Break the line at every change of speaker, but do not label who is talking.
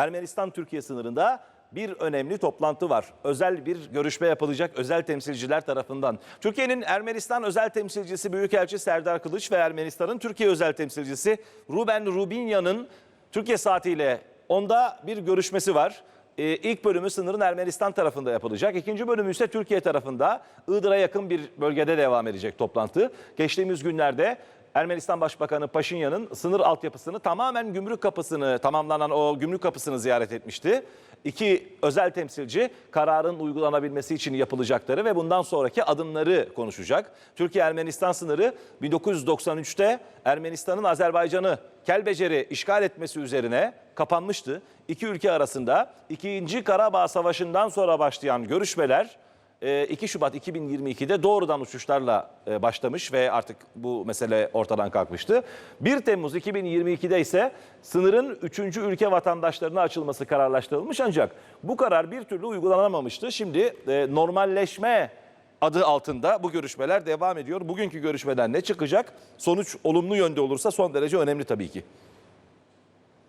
Ermenistan-Türkiye sınırında bir önemli toplantı var. Özel bir görüşme yapılacak özel temsilciler tarafından. Türkiye'nin Ermenistan özel temsilcisi Büyükelçi Serdar Kılıç ve Ermenistan'ın Türkiye özel temsilcisi Ruben Rubinya'nın Türkiye saatiyle onda bir görüşmesi var. Ee, ilk bölümü sınırın Ermenistan tarafında yapılacak. İkinci bölümü ise Türkiye tarafında Iğdır'a yakın bir bölgede devam edecek toplantı. Geçtiğimiz günlerde Ermenistan Başbakanı Paşinyan'ın sınır altyapısını tamamen gümrük kapısını tamamlanan o gümrük kapısını ziyaret etmişti. İki özel temsilci kararın uygulanabilmesi için yapılacakları ve bundan sonraki adımları konuşacak. Türkiye-Ermenistan sınırı 1993'te Ermenistan'ın Azerbaycan'ı Kelbecer'i işgal etmesi üzerine kapanmıştı. İki ülke arasında 2. Karabağ Savaşı'ndan sonra başlayan görüşmeler 2 Şubat 2022'de doğrudan uçuşlarla e, başlamış ve artık bu mesele ortadan kalkmıştı. 1 Temmuz 2022'de ise sınırın 3. ülke vatandaşlarına açılması kararlaştırılmış ancak bu karar bir türlü uygulanamamıştı. Şimdi e, normalleşme adı altında bu görüşmeler devam ediyor. Bugünkü görüşmeden ne çıkacak? Sonuç olumlu yönde olursa son derece önemli tabii ki.